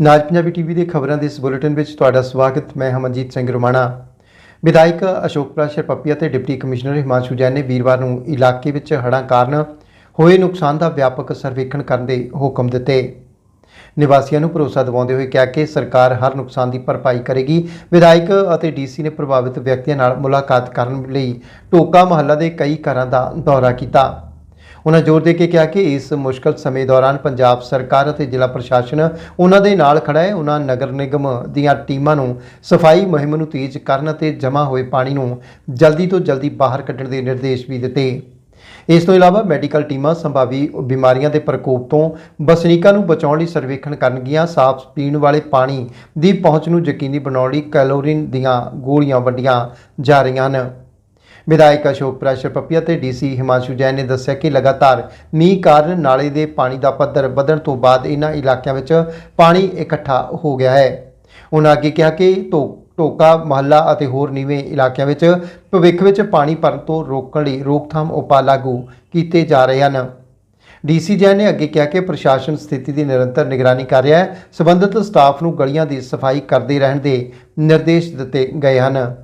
ਨਾਜ Punjabi TV ਦੇ ਖਬਰਾਂ ਦੇ ਇਸ ਬੁਲੇਟਿਨ ਵਿੱਚ ਤੁਹਾਡਾ ਸਵਾਗਤ। ਮੈਂ ਹਮਨਜੀਤ ਸਿੰਘ ਰੁਮਾਣਾ। ਵਿਧਾਇਕ ਅਸ਼ੋਕ ਪ੍ਰਾਸ਼ਰ ਪੱਪੀ ਅਤੇ ਡਿਪਟੀ ਕਮਿਸ਼ਨਰ ਹਿਮਾਂਸ਼ੂ ਜੈਨ ਨੇ ਵੀਰਵਾਰ ਨੂੰ ਇਲਾਕੇ ਵਿੱਚ ਹੜ੍ਹਾਂ ਕਾਰਨ ਹੋਏ ਨੁਕਸਾਨ ਦਾ ਵਿਆਪਕ ਸਰਵੇਖਣ ਕਰਨ ਦੇ ਹੁਕਮ ਦਿੱਤੇ। ਨਿਵਾਸੀਆਂ ਨੂੰ ਭਰੋਸਾ ਦਿਵਾਉਂਦੇ ਹੋਏ ਕਿਹਾ ਕਿ ਸਰਕਾਰ ਹਰ ਨੁਕਸਾਨ ਦੀ ਭਰਪਾਈ ਕਰੇਗੀ। ਵਿਧਾਇਕ ਅਤੇ ਡੀਸੀ ਨੇ ਪ੍ਰਭਾਵਿਤ ਵਿਅਕਤੀਆਂ ਨਾਲ ਮੁਲਾਕਾਤ ਕਰਨ ਲਈ ਟੋਕਾ ਮਹੱਲਾ ਦੇ ਕਈ ਘਰਾਂ ਦਾ ਦੌਰਾ ਕੀਤਾ। ਉਹਨਾਂ ਜ਼ੋਰ ਦੇ ਕੇ ਕਿਹਾ ਕਿ ਇਸ ਮੁਸ਼ਕਲ ਸਮੇਂ ਦੌਰਾਨ ਪੰਜਾਬ ਸਰਕਾਰ ਅਤੇ ਜ਼ਿਲ੍ਹਾ ਪ੍ਰਸ਼ਾਸਨ ਉਹਨਾਂ ਦੇ ਨਾਲ ਖੜਾ ਹੈ। ਉਹਨਾਂ ਨਗਰ ਨਿਗਮ ਦੀਆਂ ਟੀਮਾਂ ਨੂੰ ਸਫ਼ਾਈ ਮੁਹਿੰਮ ਨੂੰ ਤੇਜ਼ ਕਰਨ ਅਤੇ ਜਮ੍ਹਾਂ ਹੋਏ ਪਾਣੀ ਨੂੰ ਜਲਦੀ ਤੋਂ ਜਲਦੀ ਬਾਹਰ ਕੱਢਣ ਦੇ ਨਿਰਦੇਸ਼ ਵੀ ਦਿੱਤੇ। ਇਸ ਤੋਂ ਇਲਾਵਾ ਮੈਡੀਕਲ ਟੀਮਾਂ ਸੰਭਾਵੀ ਬਿਮਾਰੀਆਂ ਦੇ ਪ੍ਰਕੋਪ ਤੋਂ ਵਸਨੀਕਾਂ ਨੂੰ ਬਚਾਉਣ ਲਈ ਸਰਵੇਖਣ ਕਰਨਗੀਆਂ। ਸਾਫ਼ ਪੀਣ ਵਾਲੇ ਪਾਣੀ ਦੀ ਪਹੁੰਚ ਨੂੰ ਯਕੀਨੀ ਬਣਾਉਣ ਲਈ ਕੈਲੋਰੀਨ ਦੀਆਂ ਗੋਲੀਆਂ ਵੰਡੀਆਂ ਜਾ ਰਹੀਆਂ ਹਨ। ਵਿਧਾਇਕ ਅਸ਼ੋਕ ਪ੍ਰੈਸ਼ਰ ਪੱਪੀਆ ਅਤੇ ਡੀਸੀ ਹਿਮਾਂਸ਼ੂ ਜੈਨ ਨੇ ਦੱਸਿਆ ਕਿ ਲਗਾਤਾਰ ਮੀਂਹ ਕਾਰਨ ਨਾਲੇ ਦੇ ਪਾਣੀ ਦਾ ਪੱਧਰ ਵਧਣ ਤੋਂ ਬਾਅਦ ਇਹਨਾਂ ਇਲਾਕਿਆਂ ਵਿੱਚ ਪਾਣੀ ਇਕੱਠਾ ਹੋ ਗਿਆ ਹੈ। ਉਹਨਾਂ ਅੱਗੇ ਕਿਹਾ ਕਿ ਟੋ- ਟੋਕਾ ਮਹੱਲਾ ਅਤੇ ਹੋਰ ਨੀਵੇਂ ਇਲਾਕਿਆਂ ਵਿੱਚ ਭਵਿੱਖ ਵਿੱਚ ਪਾਣੀ ਭਰਨ ਤੋਂ ਰੋਕਣ ਲਈ ਰੋਕਥਾਮ ਉਪਾਅ ਲਾਗੂ ਕੀਤੇ ਜਾ ਰਹੇ ਹਨ। ਡੀਸੀ ਜੈਨ ਨੇ ਅੱਗੇ ਕਿਹਾ ਕਿ ਪ੍ਰਸ਼ਾਸਨ ਸਥਿਤੀ ਦੀ ਨਿਰੰਤਰ ਨਿਗਰਾਨੀ ਕਰ ਰਿਹਾ ਹੈ। ਸਬੰਧਤ ਸਟਾਫ ਨੂੰ ਗਲੀਆਂ ਦੀ ਸਫ਼ਾਈ ਕਰਦੇ ਰਹਿਣ ਦੇ ਨਿਰਦੇਸ਼ ਦਿੱਤੇ ਗਏ ਹਨ।